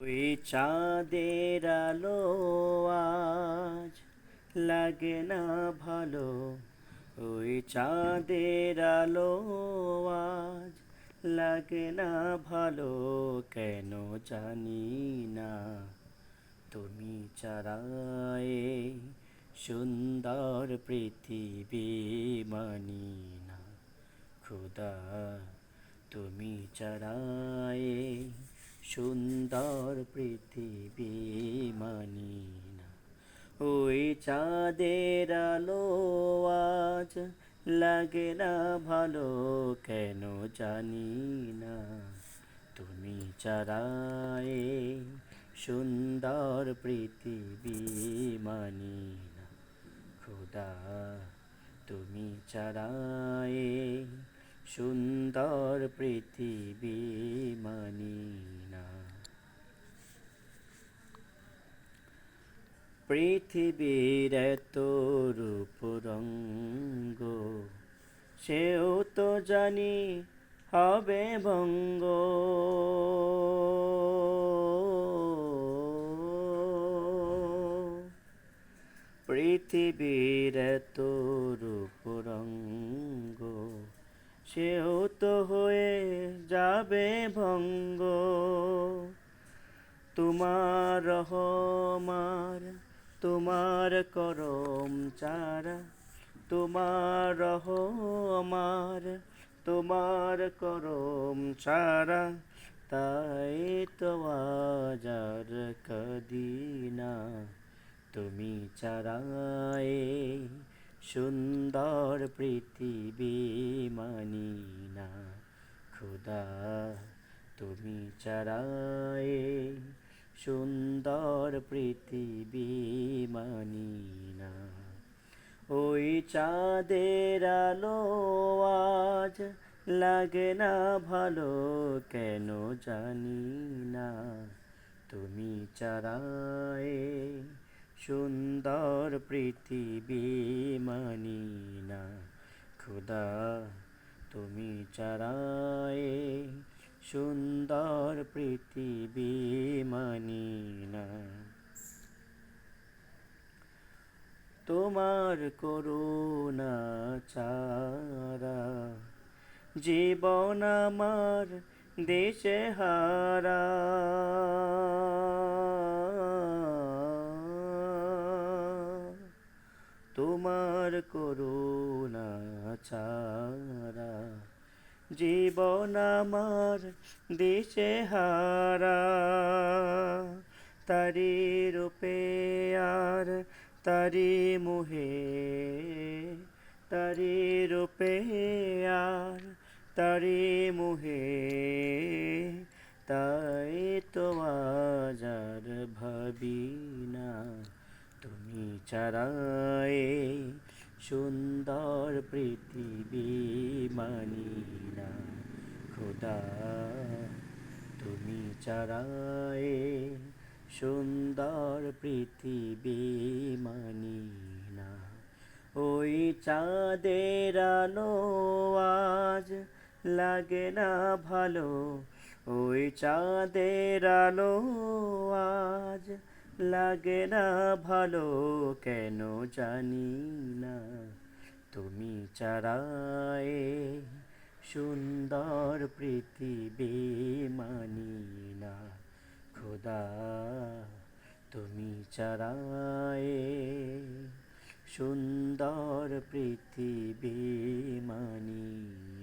ওই চাঁদের আলো আজ লাগে না ভালো। ওই চাঁদের আলো আজ লাগে না ভালো, কেন জানি না। তুমি চারায়ে সুন্দর পৃথিবী মানি না। খুদা, তুমি চারায়ে সুন্দর পৃথিবী মানি না ওই চাঁদের আলো আজ লাগে না ভালো, কেন জানি না তুমি চারায়ে সুন্দর পৃথিবী মানি না খোদা, তুমি চারায়ে সুন্দর পৃথিবী মানি না পৃথিবীর এত রূপ রঙ্গ, সেও তো জানি হবে ভঙ্গ। পৃথিবীর এত রূপ রঙ্গ, সেও তো হয়ে যাবে ভঙ্গ। তোমার রহমার তোমার করম চারা, তোমার রহমার, তোমার করম ছাড়া তাই তো আজার কদিনা। তুমি চারায়ে সুন্দর পৃথিবী মানি না খুদা, তুমি চারায়ে সুন্দর পৃথিবী মানি না ওই চাঁদের আলো আজ লাগে না ভালো, কেন জানি না তুমি চারায়ে সুন্দর পৃথিবী মানি না খুদা, তুমি চারায়ে সুন্দর পৃথিবী মানি না তোমার করুণা চারা জীবন আমার দেশে হারা। তোমার করুণা চারা জীবন আমার দেশে হারা, তারি রূপে আর তারি মুহে, তারি রূপে আর তারি মুহে, তাই তো আজার ভাবি না। তুমি চারায়ে সুন্দর পৃথিবী মানি খোদা, তুমি চারায়ে সুন্দর পৃথিবী মানি না। ওই চাঁদের আলো আজ লাগে না ভালো। ওই চাঁদের আলো আজ লাগে না ভালো, কেন জানি না। তুমি চারায়ে সুন্দর পৃথিবী মানি না খোদা তুমি চারায়ে। সুন্দর পৃথিবী মানি